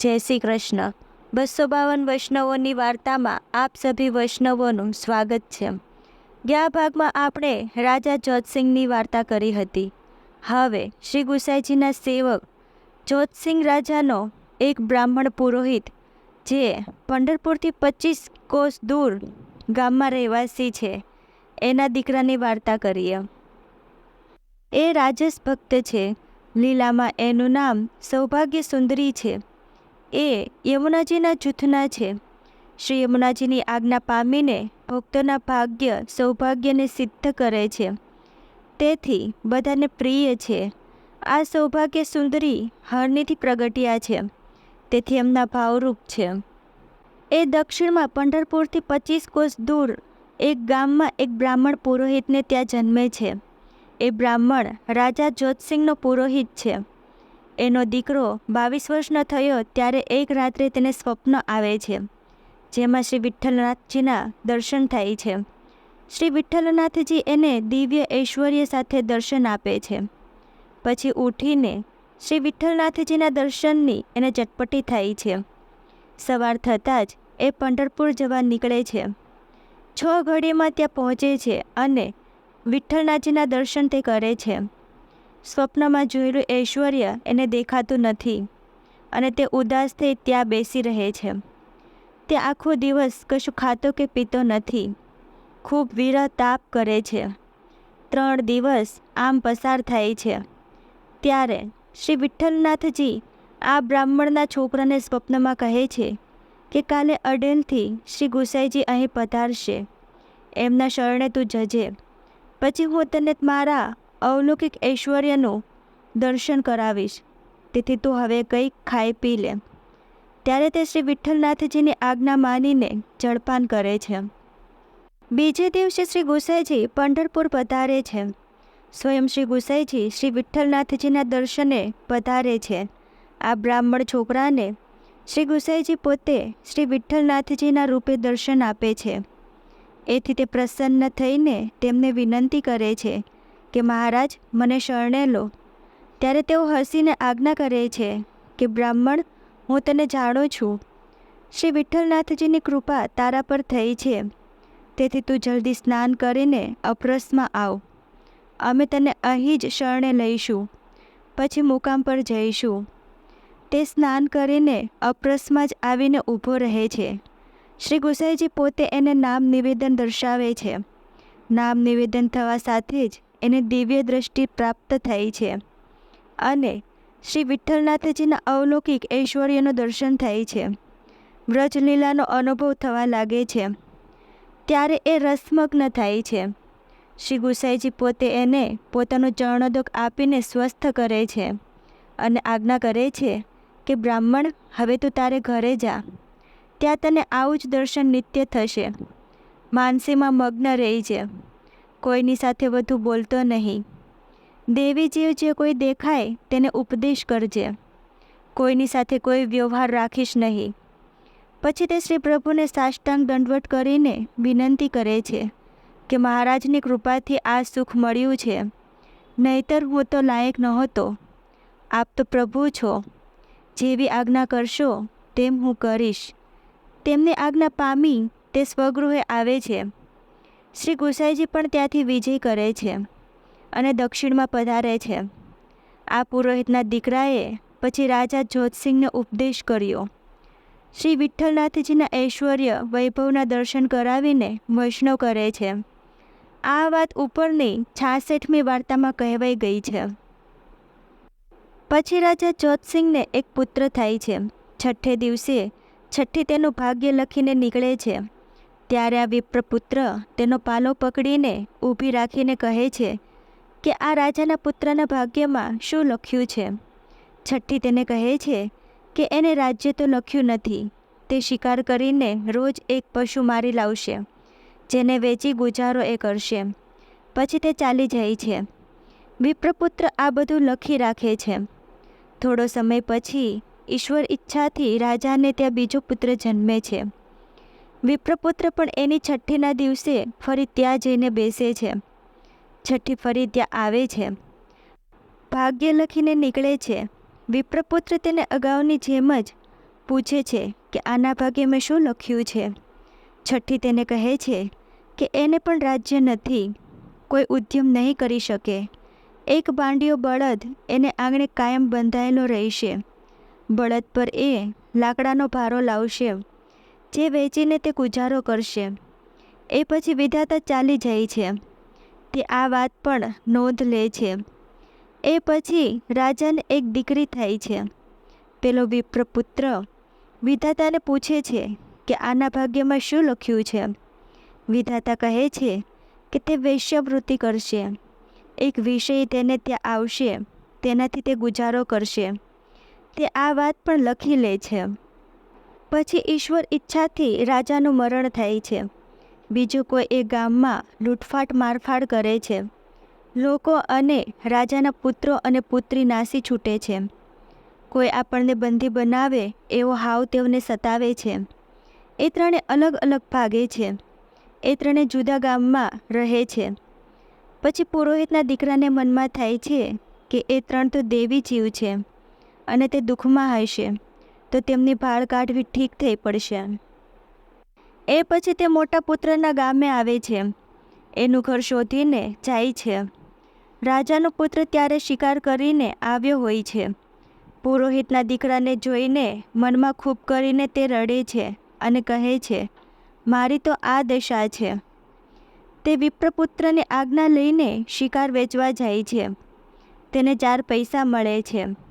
જય શ્રી કૃષ્ણ. બસો બાવન વૈષ્ણવોની વાર્તામાં આપ સભી વૈષ્ણવોનું સ્વાગત છે. ગયા ભાગમાં આપણે રાજા જોતસિંહની વાર્તા કરી હતી. હવે શ્રી ગુસાઈજીના સેવક જોતસિંહ રાજાનો એક બ્રાહ્મણ પુરોહિત, જે પંઢરપુરથી પચીસ કોસ દૂર ગામમાં રહેવાસી છે. એના દીકરાની વાર્તા કરીએ. એ રાજસ ભક્ત છે. લીલામાં એનું નામ સૌભાગ્ય સુંદરી છે. એ યમુનાજીના જૂથના છે. શ્રી યમુનાજીની આજ્ઞા પામીને ભક્તોના ભાગ્ય સૌભાગ્યને સિદ્ધ કરે છે. તેથી બધાને પ્રિય છે. આ સૌભાગ્ય સુંદરી હરનીથી પ્રગટ્યા છે. તેથી એમના ભાવરૂપ છે. એ દક્ષિણમાં પંઢરપુરથી પચીસ કોસ દૂર એક ગામમાં એક બ્રાહ્મણ પુરોહિતને ત્યાં જન્મે છે. એ બ્રાહ્મણ રાજા જોતસિંહનો પુરોહિત છે. એનો દીકરો બાવીસ વર્ષનો થયો ત્યારે એક રાત્રે તેને સ્વપ્ન આવે છે, જેમાં શ્રી વિઠ્ઠલનાથજીના દર્શન થાય છે. શ્રી વિઠ્ઠલનાથજી એને દિવ્ય ઐશ્વર્ય સાથે દર્શન આપે છે. પછી ઉઠીને શ્રી વિઠ્ઠલનાથજીના દર્શનની એને ચટપટી થાય છે. સવાર થતાં જ એ પંઢરપુર જવા નીકળે છે. છ ઘડીમાં ત્યાં પહોંચે છે અને વિઠ્ઠલનાથજીના દર્શન તે કરે છે. સ્વપ્નમાં જોયેલું ઐશ્વર્ય એને દેખાતું નથી અને તે ઉદાસ થઈ ત્યાં બેસી રહે છે. તે આખો દિવસ કશું ખાતો કે પીતો નથી. ખૂબ વિરહ તાપ કરે છે. ત્રણ દિવસ આમ પસાર થાય છે. ત્યારે શ્રી વિઠ્ઠલનાથજી આ બ્રાહ્મણના છોકરાને સ્વપ્નમાં કહે છે કે કાલે અડેલથી શ્રી ગુસાઈજી અહીં પધારશે. એમના શરણે તું જજે. પછી હું તને મારા અવલૌકિક ઐશ્વર્યનું દર્શન કરાવીશ. તેથી તું હવે કંઈક ખાઈ પી લે. ત્યારે તે શ્રી વિઠ્ઠલનાથજીની આજ્ઞા માનીને જળપાન કરે છે. બીજે દિવસે શ્રી ગુસાઈજી પંઢરપુર પધારે છે. સ્વયં શ્રી ગુસાઈજી શ્રી વિઠ્ઠલનાથજીના દર્શને પધારે છે. આ બ્રાહ્મણ છોકરાને શ્રી ગુસાઈજી પોતે શ્રી વિઠ્ઠલનાથજીના રૂપે દર્શન આપે છે. એથી તે પ્રસન્ન થઈને તેમને વિનંતી કરે છે કે મહારાજ, મને શરણે લો. ત્યારે તેઓ હસીને આજ્ઞા કરે છે કે, બ્રાહ્મણ, હું તને જાણું છું. શ્રી વિઠ્ઠલનાથજીની કૃપા તારા પર થઈ છે. તેથી તું જલ્દી સ્નાન કરીને અપરસમાં આવ. અમે તને અહીં જ શરણે લઈશું. પછી મુકામ પર જઈશું. તે સ્નાન કરીને અપરસમાં જ આવીને ઊભો રહે છે. શ્રી ગુસાઈજી પોતે એને નામ નિવેદન દર્શાવે છે. નામ નિવેદન થવા સાથે જ એને દિવ્ય દ્રષ્ટિ પ્રાપ્ત થઈ છે. અને શ્રી વિઠ્ઠલનાથજીના અવલૌકિક ઐશ્વર્યનું દર્શન થાય છે. વ્રજલીલાનો અનુભવ થવા લાગે છે. ત્યારે એ રસમગ્ન થાય છે. શ્રી ગુસાઈજી પોતે એને પોતાનો ચરણોદક આપીને સ્વસ્થ કરે છે અને આજ્ઞા કરે છે કે, બ્રાહ્મણ, હવે તું તારે ઘરે જા. ત્યાં તને આવું જ દર્શન નિત્ય થશે. માનસીમાં મગ્ન રહી છે કોઈની સાથે વધુ બોલતો નહીં. દેવી જીવ જે કોઈ દેખાય તેને ઉપદેશ કરજે. કોઈની સાથે કોઈ વ્યવહાર રાખીશ નહીં. પછી તે શ્રી પ્રભુને સાષ્ટાંગ દંડવટ કરીને વિનંતી કરે છે કે મહારાજની કૃપાથી આ સુખ મળ્યું છે. નહીતર હું તો લાયક નહોતો. આપ તો પ્રભુ છો. જેવી આજ્ઞા કરશો તેમ હું કરીશ. તેમની આજ્ઞા પામી તે સ્વગૃહે આવે છે. શ્રી ગુસાઈજી પણ ત્યાંથી વિજય કરે છે અને દક્ષિણમાં પધારે છે. આ પુરોહિતના દીકરાએ પછી રાજા જોતસિંહને ઉપદેશ કર્યો. શ્રી વિઠ્ઠલનાથજીના ઐશ્વર્ય વૈભવના દર્શન કરાવીને વૈષ્ણવ કરે છે. આ વાત ઉપરની છાસઠમી વાર્તામાં કહેવાઈ ગઈ છે. પછી રાજા જોતસિંહને એક પુત્ર થાય છે. છઠ્ઠે દિવસે છઠ્ઠી તેનું ભાગ્ય લખીને નીકળે છે. ત્યારે આ વિપ્રપુત્ર તેનો પાલો પકડીને ઊભી રાખીને કહે છે કે આ રાજાના પુત્રના ભાગ્યમાં શું લખ્યું છે? છઠ્ઠી તેને કહે છે કે એને રાજ્ય તો લખ્યું નથી. તે શિકાર કરીને રોજ એક પશુ મારી લાવશે, જેને વેચી ગુજારો એ કરશે. પછી તે ચાલી જાય છે. વિપ્રપુત્ર આ બધું લખી રાખે છે. થોડો સમય પછી ઈશ્વર ઈચ્છાથી રાજાને ત્યાં બીજો પુત્ર જન્મે છે. વિપ્રપુત્ર પણ એની છઠ્ઠીના દિવસે ફરી ત્યાં જઈને બેસે છે. છઠ્ઠી ફરી ત્યાં આવે છે. ભાગ્ય લખીને નીકળે છે. વિપ્રપુત્ર તેને અગાઉની જેમ જ પૂછે છે કે આના ભાગે મેં શું લખ્યું છે? છઠ્ઠી તેને કહે છે કે એને પણ રાજ્ય નથી. કોઈ ઉદ્યમ નહીં કરી શકે. એક બાંડિયો બળદ એને આંગણે કાયમ બંધાયેલો રહેશે. બળદ પર એ લાકડાનો ભારો લાવશે. જે વેચીને તે ગુજારો કરશે. એ પછી વિધાતા ચાલી જાય છે. તે આ વાત પણ નોંધ લે છે. એ પછી રાજાને એક દીકરી થાય છે. પેલો વિપ્રપુત્ર વિધાતાને પૂછે છે કે આના ભાગ્યમાં શું લખ્યું છે? વિધાતા કહે છે કે તે વૈશ્યવૃત્તિ કરશે. એક વિષય તેને ત્યાં આવશે, તેનાથી તે ગુજારો કરશે. તે આ વાત પણ લખી લે છે. પછી ઈશ્વર ઈચ્છાથી રાજાનું મરણ થાય છે. બીજું કોઈ એ ગામમાં લૂંટફાટ મારફાડ કરે છે. લોકો અને રાજાના પુત્રો અને પુત્રી નાસી છૂટે છે. કોઈ આપણને બંધી બનાવે એવો હાવ તેઓને સતાવે છે. એ ત્રણે અલગ અલગ ભાગે છે. એ ત્રણે જુદા ગામમાં રહે છે. પછી પુરોહિતના દીકરાને મનમાં થાય છે કે એ ત્રણ તો દેવી જીવ છે અને તે દુઃખમાં હશે. તો તેમની ભાળ કાઢવી ઠીક થઈ પડશે. એ પછી તે મોટા પુત્રના ગામે આવે છે. એનું ઘર શોધીને જાય છે. રાજાનો પુત્ર ત્યારે શિકાર કરીને આવ્યો હોય છે. પુરોહિતના દીકરાને જોઈને મનમાં ખૂબ કરીને તે રડે છે અને કહે છે, મારી તો આ દશા છે. તે વિપ્રપુત્રની આજ્ઞા લઈને શિકાર વેચવા જાય છે. તેને ચાર પૈસા મળે છે.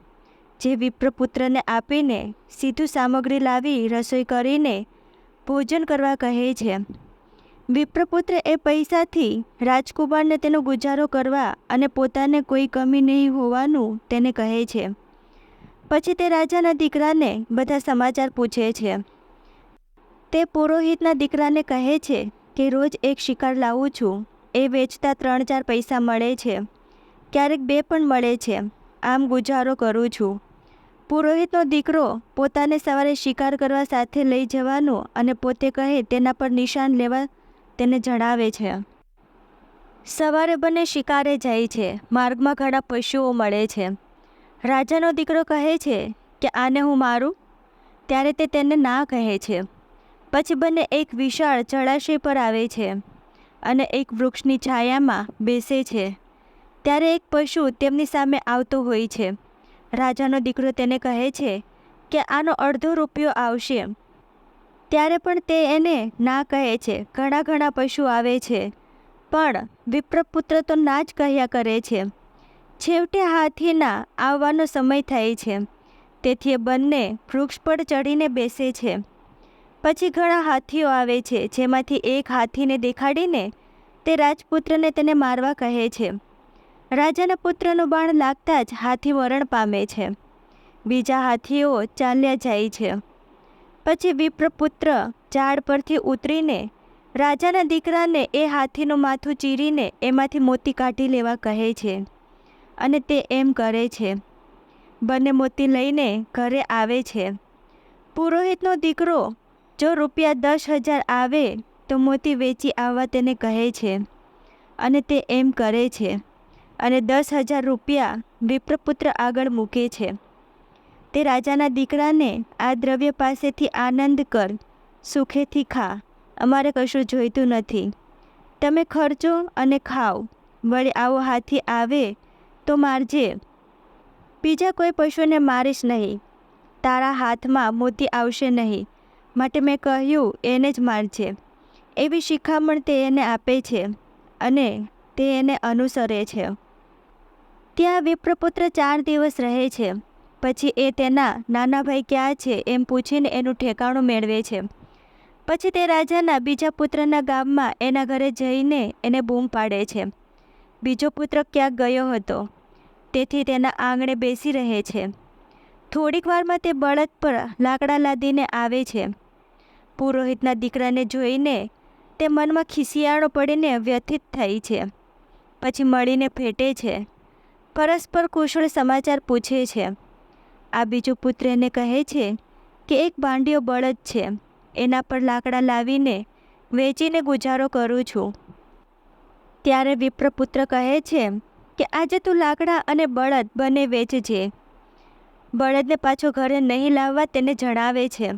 જે વિપ્રપુત્રને આપીને સીધું સામગ્રી લાવી રસોઈ કરીને ભોજન કરવા કહે છે. વિપ્રપુત્ર એ પૈસાથી રાજકુમારને તેનો ગુજારો કરવા અને પોતાને કોઈ કમી નહીં હોવાનું તેને કહે છે. પછી તે રાજાના દીકરાને બધા સમાચાર પૂછે છે. તે પુરોહિતના દીકરાને કહે છે કે, રોજ એક શિકાર લાવું છું. એ વેચતા ત્રણ ચાર પૈસા મળે છે. ક્યારેક બે પણ મળે છે. આમ ગુજારો કરું છું. પુરોહિતનો દીકરો પોતાને સવારે શિકાર કરવા સાથે લઈ જવાનું અને પોતે કહે તેના પર નિશાન લેવા તેને જણાવે છે. સવારે બંને શિકારે જાય છે. માર્ગમાં ઘણા પશુઓ મળે છે. રાજાનો દીકરો કહે છે કે, આને હું મારું? ત્યારે તે તેને ના કહે છે. પછી બંને એક વિશાળ જળાશય પર આવે છે અને એક વૃક્ષની છાયામાં બેસે છે. ત્યારે એક પશુ તેમની સામે આવતો હોય છે. રાજાનો દીકરો તેને કહે છે કે આનો અડધો રૂપિયો આવશે. ત્યારે પણ તે એને ના કહે છે. ઘણા ઘણા પશુ આવે છે, પણ વિપ્રપુત્ર તો ના જ કહ્યા કરે છે. છેવટે હાથીના આવવાનો સમય થાય છે. તેથી એ બંને વૃક્ષ પર ચડીને બેસે છે. પછી ઘણા હાથીઓ આવે છે, જેમાંથી એક હાથીને દેખાડીને તે રાજપુત્રને તેને મારવા કહે છે. રાજાના પુત્રનું બાણ લાગતા જ હાથી મરણ પામે છે. બીજા હાથીઓ ચાલ્યા જાય છે. પછી વિપ્રપુત્ર ઝાડ પરથી ઉતરીને રાજાના દીકરાને એ હાથીનું માથું ચીરીને એમાંથી મોતી કાઢી લેવા કહે છે અને તે એમ કરે છે. બંને મોતી લઈને ઘરે આવે છે. પુરોહિતનો દીકરો જો રૂપિયા દસ હજાર આવે તો મોતી વેચી આવવા તેને કહે છે અને તે એમ કરે છે. અને દસ હજાર રૂપિયા વિપ્રપુત્ર આગળ મૂકે છે. તે રાજાના દીકરાને આ દ્રવ્ય પાસેથી આનંદ કર, સુખેથી ખા, અમારે કશું જોઈતું નથી. તમે ખર્ચો અને ખાઓ, વળી આવો હાથી આવે તો મારજે. બીજા કોઈ પશુને મારીશ નહીં. તારા હાથમાં મોતી આવશે નહીં, માટે મેં કહ્યું એને જ મારજે. એવી શિખામણ તે એને આપે છે અને તે એને અનુસરે છે. ત્યાં વિપ્રપુત્ર ચાર દિવસ રહે છે. પછી એ તેના નાના ભાઈ ક્યાં છે એમ પૂછીને એનું ઠેકાણું મેળવે છે. પછી તે રાજાના બીજા પુત્રના ગામમાં એના ઘરે જઈને એને બૂમ પાડે છે. બીજો પુત્ર ક્યાંક ગયો હતો? તેથી તેના આંગણે બેસી રહે છે. થોડીક વારમાં તે બળદ પર લાકડા લાદીને આવે છે. પુરોહિતના દીકરાને જોઈને તે મનમાં ખિસિયાળો પડીને વ્યથિત થઈ છે. પછી મળીને ફેટે છે. પરસ્પર કુશળ સમાચાર પૂછે છે. આ બીજો પુત્ર એને કહે છે કે એક બાંડિયો બળદ છે. એના પર લાકડા લાવીને વેચીને ગુજારો કરું છું. ત્યારે વિપ્રપુત્ર કહે છે કે આજે તું લાકડા અને બળદ બંને વેચજે. બળદને પાછો ઘરે નહીં લાવવા તેને જણાવે છે,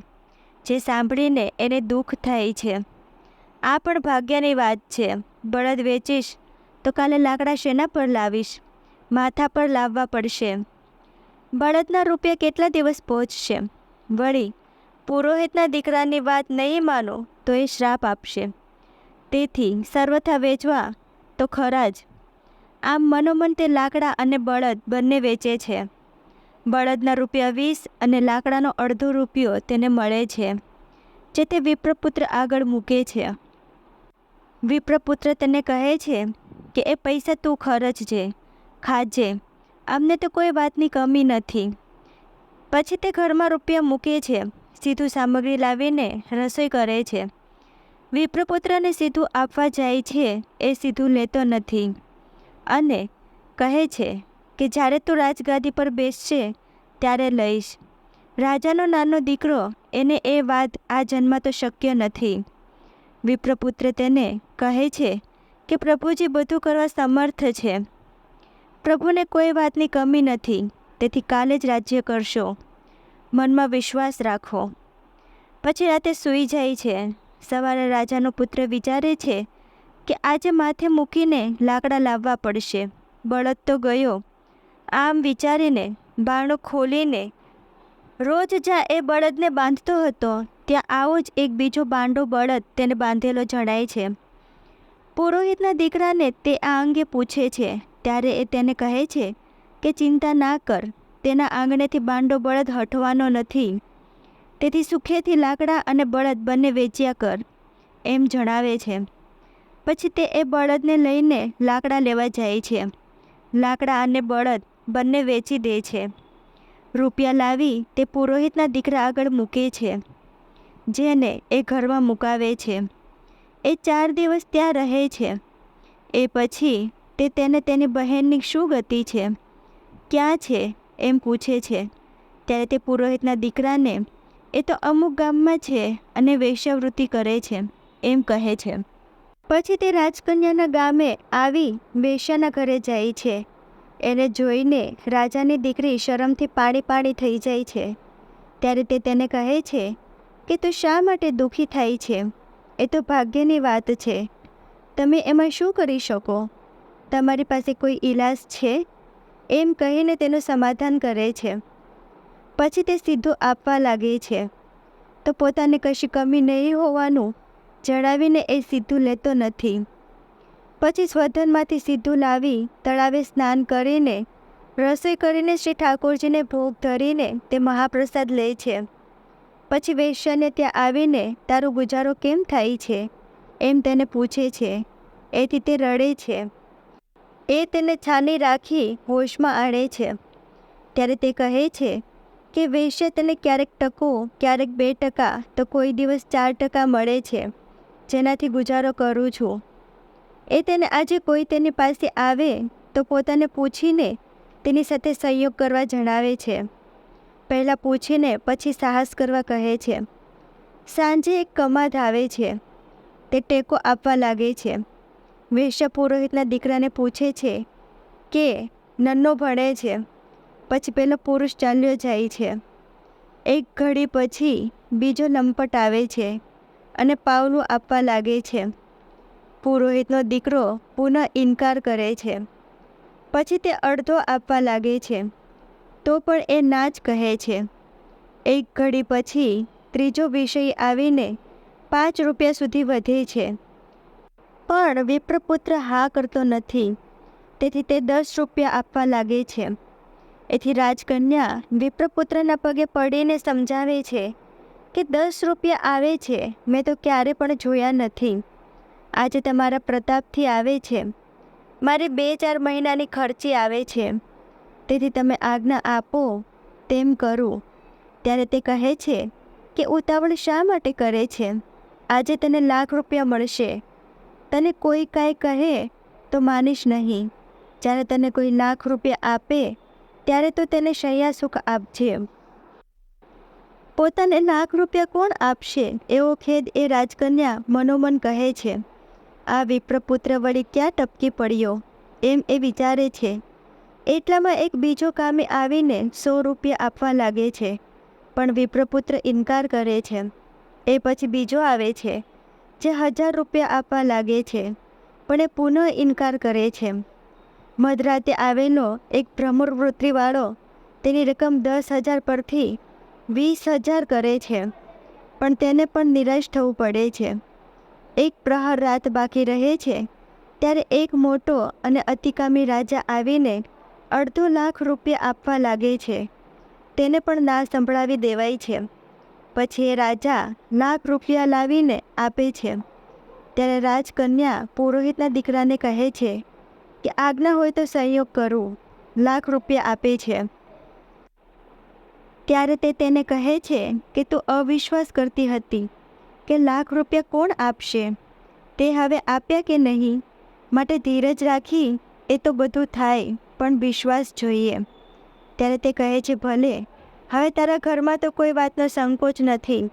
જે સાંભળીને એને દુઃખ થાય છે. આ પણ ભાગ્યની વાત છે. બળદ વેચીશ તો કાલે લાકડા શેના પર લાવીશ? માથા પર લાવવા પડશે. બળદના રૂપિયા કેટલા દિવસ પહોંચશે? વળી, પુરોહિતના દીકરાની વાત નહીં માનો તો એ શ્રાપ આપશે. તેથી સર્વથા વેચવા તો ખરા જ. આમ મનોમન તે લાકડા અને બળદ બંને વેચે છે. બળદના રૂપિયા વીસ અને લાકડાનો અડધો રૂપિયો તેને મળે છે, જે તે વિપ્રપુત્ર આગળ મૂકે છે. વિપ્રપુત્ર તેને કહે છે કે, એ પૈસા તું ખર્ચજે ખાજે. અમને તો કોઈ વાતની કમી નથી. પછી તે ઘરમાં રૂપિયા મૂકે છે, સીધું સામગ્રી લાવીને રસોઈ કરે છે. વિપ્રપુત્રને સીધું આપવા જાય છે, એ સીધું લેતો નથી. અને કહે છે કે, જ્યારે તું રાજગાદી પર બેસશે ત્યારે લઈશ. રાજાનો નાનો દીકરો, એને એ વાત આ જન્મમાં તો શક્ય નથી. વિપ્રપુત્ર તેને કહે છે કે, પ્રભુજી, બધું કરવા સમર્થ છે. પ્રભુને કોઈ વાતની કમી નથી, તેથી કાલે જ રાજ્ય કરશો. મનમાં વિશ્વાસ રાખો. પછી રાતે સૂઈ જાય છે. સવારે રાજાનો પુત્ર વિચારે છે કે આજે માથે મૂકીને લાકડા લાવવા પડશે. બળદ તો ગયો. આમ વિચારીને બારણું ખોલીને રોજ જ્યાં એ બળદને બાંધતો હતો, ત્યાં આવો જ એક બીજો બાંડો બળદ તેને બાંધેલો જણાય છે. પુરોહિતના દીકરાને તે આ અંગે પૂછે છે ત્યારે એ તેને કહે છે કે ચિંતા ના કર, તેના આંગણેથી બાંડો બળદ હટવાનો નથી. તેથી સુખેથી લાકડા અને બળદ બંને વેચ્યા કર, એમ જણાવે છે. પછી તે એ બળદને લઈને લાકડા લેવા જાય છે. લાકડા અને બળદ બંને વેચી દે છે. રૂપિયા લાવી તે પુરોહિતના દીકરા આગળ મૂકે છે, જેને એ ઘરમાં મુકાવે છે. એ ચાર દિવસ ત્યાં રહે છે. એ પછી તે તેને તેની બહેનની શું ગતિ છે? ક્યાં છે? એમ પૂછે છે. ત્યારે તે પુરોહિતના દીકરાને, એ તો અમુક ગામમાં છે અને વેશ્યાવૃત્તિ કરે છે, એમ કહે છે. પછી તે રાજકન્યાના ગામે આવી વેશ્યાના ઘરે જાય છે. એને જોઈને રાજાની દીકરી શરમથી પાણી પાણી થઈ જાય છે. ત્યારે તે તેને કહે છે કે, તું શા માટે દુઃખી થાય છે? એ તો ભાગ્યની વાત છે. તમે એમાં શું કરી શકો? તમારી પાસે કોઈ ઈલાજ છે? એમ કહીને તેનું સમાધાન કરે છે. પછી તે સીધું આપવા લાગે છે. તો પોતાને કશી કમી નહીં હોવાનું? જણાવીને એ સીધું લેતો નથી. પછી સ્વધનમાંથી સીધું લાવી તળાવે સ્નાન કરીને, રસોઈ કરીને શ્રી ઠાકોરજીને ભોગ ધરીને તે મહાપ્રસાદ લે છે. પછી વૈશ્યને ત્યાં આવીને, તારો ગુજારો કેમ થાય છે? એમ તેને પૂછે છે. એથી તે રડે છે. એ તેને છાની રાખી હોશમાં આણે છે. ત્યારે તે કહે છે કે વેશ્ય તેને ક્યારેક ટકો, ક્યારેક બે ટકા તો કોઈ દિવસ ચાર ટકા મળે છે. જેનાથી ગુજારો કરું છું. એ તેને આજે કોઈ તેની પાસે આવે તો પોતાને પૂછીને તેની સાથે સંયોગ કરવા જણાવે છે. પહેલાં પૂછીને પછી સાહસ કરવા કહે છે. સાંજે એક કમાદ આવે છે. તે ટેકો આપવા લાગે છે. વેશ્ય પુરોહિતના દીકરાને પૂછે છે કે, નન્નો ભણે છે. પછી પેલો પુરુષ ચાલ્યો જાય છે. એક ઘડી પછી બીજો લંપટ આવે છે અને પાવલું આપવા લાગે છે. પુરોહિતનો દીકરો પુનઃ ઇનકાર કરે છે. પછી તે અડધો આપવા લાગે છે. તો પણ એ ના જ કહે છે. એક ઘડી પછી ત્રીજો વિષય આવીને પાંચ રૂપિયા સુધી વધે છે. પણ વિપ્રપુત્ર હા કરતો નથી. તેથી તે દસ રૂપિયા આપવા લાગે છે. એથી રાજકન્યા વિપ્રપુત્રના પગે પડીને સમજાવે છે કે દસ રૂપિયા આવે છે, મેં તો ક્યારે પણ જોયા નથી. આજે તમારા પ્રતાપથી આવે છે. મારે બે ચાર મહિનાની ખર્ચી આવે છે. તેથી તમે આજ્ઞા આપો તેમ કરું. ત્યારે તે કહે છે કે ઉતાવળ શા માટે કરે છે? આજે તને લાખ રૂપિયા મળશે. તને કોઈ કાંઈ કહે તો માનીશ નહીં. જ્યારે તને કોઈ લાખ રૂપિયા આપે, ત્યારે તો તેને શૈયા સુખ આપજે. પોતાને લાખ રૂપિયા કોણ આપશે? એવો ખેદ એ રાજકન્યા મનોમન કહે છે. આ વિપ્રપુત્ર વળી ક્યાં ટપકી પડ્યો? એમ એ વિચારે છે. એટલામાં એક બીજો કામે આવીને સો રૂપિયા આપવા લાગે છે. પણ વિપ્રપુત્ર ઇનકાર કરે છે. એ પછી બીજો આવે છે. જે હજાર રૂપિયા આપવા લાગે છે, પણ એ પુનઃ ઇનકાર કરે છે. મધરાતે આવેલો એક ભ્રમર વૃત્તિવાળો તેની રકમ દસ હજાર પરથી વીસ હજાર કરે છે, પણ તેને પણ નિરાશ થવું પડે છે. એક પ્રહર રાત બાકી રહે છે, ત્યારે એક મોટો અને અતિકામી રાજા આવીને અડધો લાખ રૂપિયા આપવા લાગે છે. તેને પણ ના સંભળાવી દેવાય છે. પછી એ રાજા લાખ રૂપિયા લાવીને આપે છે. ત્યારે રાજકન્યા પુરોહિતના દીકરાને કહે છે કે આજ્ઞા હોય તો સહયોગ કરું, લાખ રૂપિયા આપે છે. ત્યારે તે તેને કહે છે કે તું અવિશ્વાસ કરતી હતી કે લાખ રૂપિયા કોણ આપશે? તે હવે આપ્યા કે નહીં? માટે ધીરજ રાખી એ તો બધું થાય, પણ વિશ્વાસ જોઈએ. ત્યારે તે કહે છે, ભલે હવે તારા ઘરમાં તો કોઈ વાતનો સંકોચ નથી.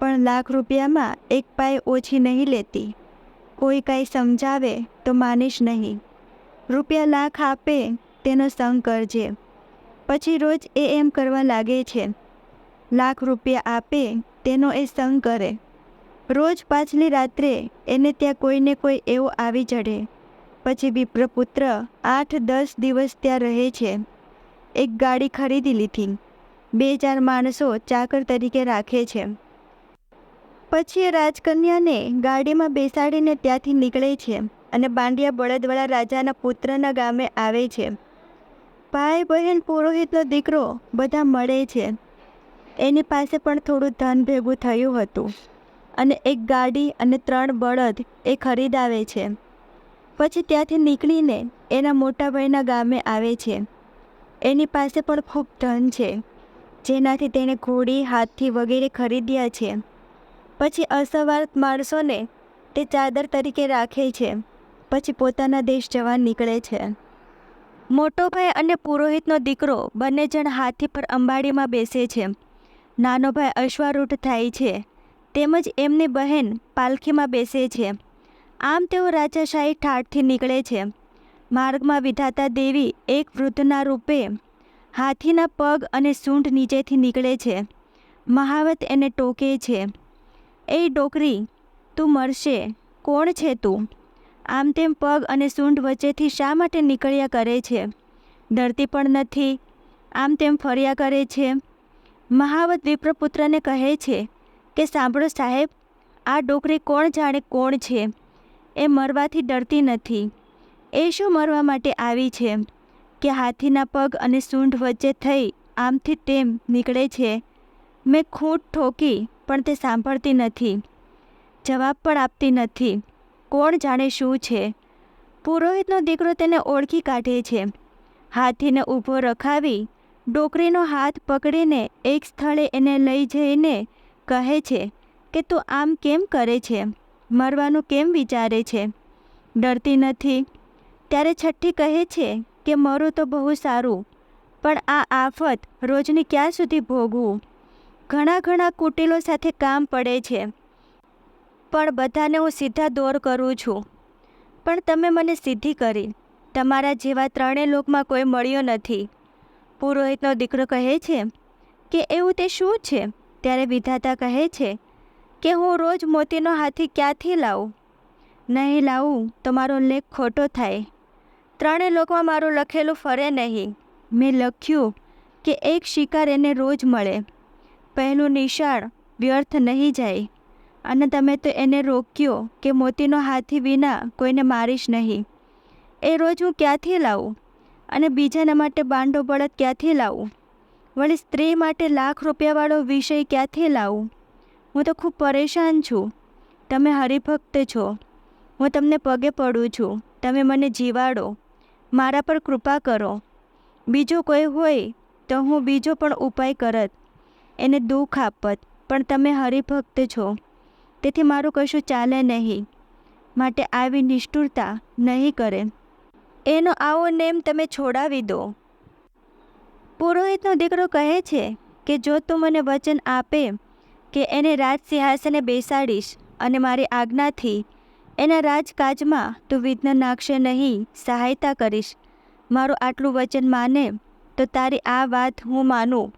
પણ લાખ રૂપિયામાં એક પાય ઓછી નહીં લેતી. કોઈ કાંઈ સમજાવે તો માનીશ નહીં. રૂપિયા લાખ આપે તેનો સંગ કરજે. પછી રોજ એ એમ કરવા લાગે છે. લાખ રૂપિયા આપે તેનો એ સંગ કરે. રોજ પાછલી રાત્રે એને ત્યાં કોઈને કોઈ એવો આવી ચઢે પછી વિપ્રપુત્ર આઠ દસ દિવસ ત્યાં રહે છે. એક ગાડી ખરીદી લીધી. બે ચાર માણસો ચાકર તરીકે રાખે છે. પછી એ રાજકન્યાને ગાડીમાં બેસાડીને ત્યાંથી નીકળે છે અને બાંડિયા બળદવાળા રાજાના પુત્રના ગામે આવે છે. ભાઈ, બહેન, પુરોહિતનો દીકરો બધા મળે છે. એની પાસે પણ થોડું ધન ભેગું થયું હતું અને એક ગાડી અને ત્રણ બળદ એ ખરીદાવે છે. પછી ત્યાંથી નીકળીને એના મોટા ભાઈના ગામે આવે છે. એની પાસે પણ ખૂબ ધન છે. જેનાથી તેણે ઘોડી હાથી વગેરે ખરીદ્યા છે. પછી અસવાર માણસોને તે ચાદર તરીકે રાખે છે. પછી પોતાના દેશ જવા નીકળે છે. મોટો ભાઈ અને પુરોહિતનો દીકરો બંને જણ હાથી પર અંબાડીમાં બેસે છે. નાનો ભાઈ અશ્વારૂઢ થાય છે. તેમજ એમની બહેન પાલખીમાં બેસે છે. આમ તેઓ રાજાશાહી ઠાઠથી નીકળે છે. માર્ગમાં વિધાતા દેવી એક વૃદ્ધના રૂપે હાથીના પગ અને સૂંઢ નીચેથી નીકળે છે. મહાવત એને ટોકે છે. એ ડોકરી, તું મરશે. કોણ છે તું? આમ તેમ પગ અને સૂંઢ વચ્ચેથી શા માટે નીકળ્યા કરે છે? ડરતી પણ નથી. આમ તેમ ફર્યા કરે છે. મહાવત વિપ્રપુત્રને કહે છે કે, સાંભળો સાહેબ, આ ડોકરી કોણ જાણે કોણ છે? એ મરવાથી ડરતી નથી. એ શું મરવા માટે આવી છે? કે હાથીના પગ અને સૂંઢ વચ્ચે થઈ આમથી તેમ નીકળે છે. મેં ખૂંટ ઠોકી, પણ તે સાંભળતી નથી. જવાબ પણ આપતી નથી. કોણ જાણે શું છે? પુરોહિતનો દીકરો તેને ઓળખી કાઢે છે. હાથીને ઊભો રખાવી, ડોકરીનો હાથ પકડીને એક સ્થળે એને લઈ જઈને કહે છે કે, તું આમ કેમ કરે છે? મરવાનું કેમ વિચારે છે? ડરતી નથી? ત્યારે છઠ્ઠી કહે છે કે મરું તો બહુ સારું, પણ આ આફત રોજની ક્યાં સુધી ભોગવું? ઘણા ઘણા કુટિલો સાથે કામ પડે છે, પણ બધાને હું સીધા દોર કરું છું. પણ તમે મને સીધી કરી, તમારા જેવા ત્રણેય લોકમાં કોઈ મળ્યો નથી. પુરોહિતનો દીકરો કહે છે કે એવું તે શું છે? ત્યારે વિધાતા કહે છે કે હું રોજ મોતીનો હાથી ક્યાંથી લાવું? નહીં લાવું તો મારો લેખ ખોટો થાય. ત્રણેય લોકમાં મારું લખેલું ફરે નહીં. મેં લખ્યું કે એક શિકાર એને રોજ મળે. પહેલું નિશાળ વ્યર્થ નહીં જાય. અને તમે તો એને રોક્યો કે મોતીનો હાથી વિના કોઈને મારીશ નહીં. એ રોજ હું ક્યાંથી લાવું? અને બીજાના માટે બાંડો બળદ ક્યાંથી લાવું? વળી સ્ત્રી માટે લાખ રૂપિયાવાળો વિષય ક્યાંથી લાવું? હું તો ખૂબ પરેશાન છું. તમે હરિભક્ત છો. હું તમને પગે પડું છું. તમે મને જીવાડો. મારા પર કૃપા કરો. બીજો કોઈ હોય તો હું બીજો પણ ઉપાય કરત. એને દુઃખ આપત, પણ તમે હરિભક્ત છો. તેથી મારું કશું ચાલે નહીં. માટે આવી નિષ્ઠુરતા નહીં કરે. એનો આવો નેમ તમે છોડાવી દો. પુરોહિતનો દીકરો કહે છે કે, જો તું મને વચન આપે કે એને રાજ સિંહાસને બેસાડીશ અને મારી આજ્ઞાથી એના રાજકાજમાં તું વિઘ્ન નાખશે નહીં સહાયતા કરીશ. મારું આટલું વચન માને તો તારી આ વાત હું માનું.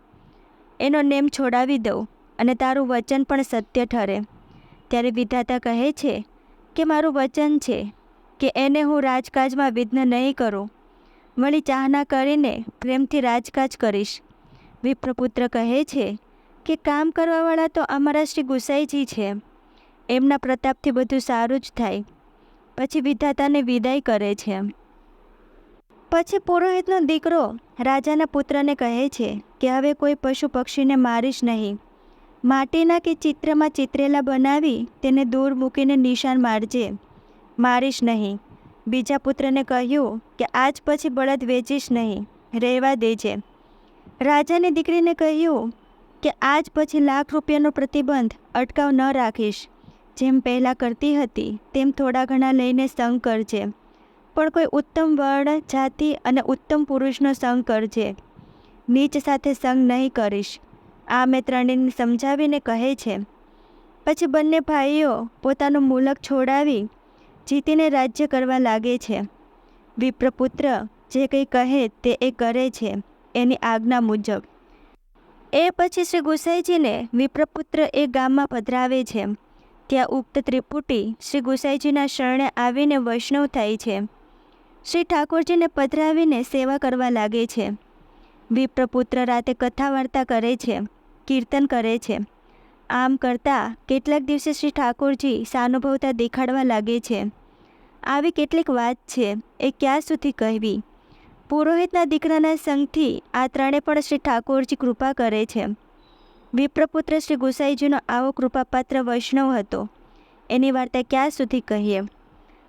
એનો નેમ છોડાવી દઉં અને તારું વચન પણ સત્ય ઠરે. ત્યારે વિધાતા કહે છે કે મારું વચન છે કે એને હું રાજકાજમાં વિઘ્ન નહીં કરું. વળી ચાહના કરીને પ્રેમથી રાજકાજ કરીશ. વિપ્રપુત્ર કહે છે કે કામ કરવાવાળા તો અમારા શ્રી ગુસાઈજી છે. એમના પ્રતાપથી બધું સારું જ થાય. પછી વિધાતાને વિદાય કરે છે. પછી પુરોહિતનો દીકરો રાજાના પુત્રને કહે છે કે હવે કોઈ પશુ પક્ષીને મારીશ નહીં. માટીના કે ચિત્રમાં ચિત્રેલા બનાવી તેને દૂર મૂકીને નિશાન મારજે. મારીશ નહીં. બીજા પુત્રને કહ્યું કે આજ પછી બળદ વેચીશ નહીં. રહેવા દેજે. રાજાની દીકરીને કહ્યું કે આજ પછી લાખ રૂપિયાનો પ્રતિબંધ અટકાવ ન રાખીશ. જેમ પહેલાં કરતી હતી, તેમ થોડા ઘણા લઈને સંગ કરજે પણ કોઈ ઉત્તમ વર્ણ જાતિ અને ઉત્તમ પુરુષનો સંગ કરજે નીચ સાથે સંગ નહીં કરીશ. આ મેં ત્રણેયને સમજાવીને કહે છે. પછી બંને ભાઈઓ પોતાનું મુલક છોડાવી જીતીને રાજ્ય કરવા લાગે છે. વિપ્રપુત્ર જે કંઈ કહે તે એ કરે છે, એની આજ્ઞા મુજબ. એ પછી શ્રી ગુસાઈજીને વિપ્રપુત્ર એ ગામમાં પધરાવે છે. ત્યાં ઉક્ત ત્રિપુટી શ્રી ગુસાઈજીના શરણે આવીને વૈષ્ણવ થાય છે. શ્રી ઠાકોરજીને પધરાવીને સેવા કરવા લાગે છે. વિપ્રપુત્ર રાતે કથા વાર્તા કરે છે, કીર્તન કરે છે. આમ કરતાં કેટલાક દિવસે શ્રી ઠાકોરજી સાનુભવતા દેખાડવા લાગે છે. આવી કેટલીક વાત છે એ ક્યાં સુધી કહેવી? પુરોહિતના દીકરાના સંગથી આ ત્રણે પણ શ્રી ઠાકોરજી કૃપા કરે છે. વિપ્રપુત્ર શ્રી ગુસાઈજીનો આવો કૃપાપાત્ર વૈષ્ણવ હતો. એની વાર્તા ક્યાં સુધી કહીએ?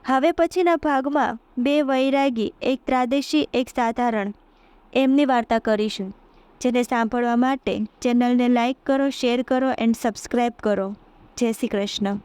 હવે પછીના ભાગમાં બે વૈરાગી, એક ત્રાદેશી, એક સાધારણ એમની વાર્તા કરીશું. જેને સાંભળવા માટે ચેનલને લાઈક કરો, શેર કરો, એન્ડ સબસ્ક્રાઈબ કરો. જય શ્રી કૃષ્ણ.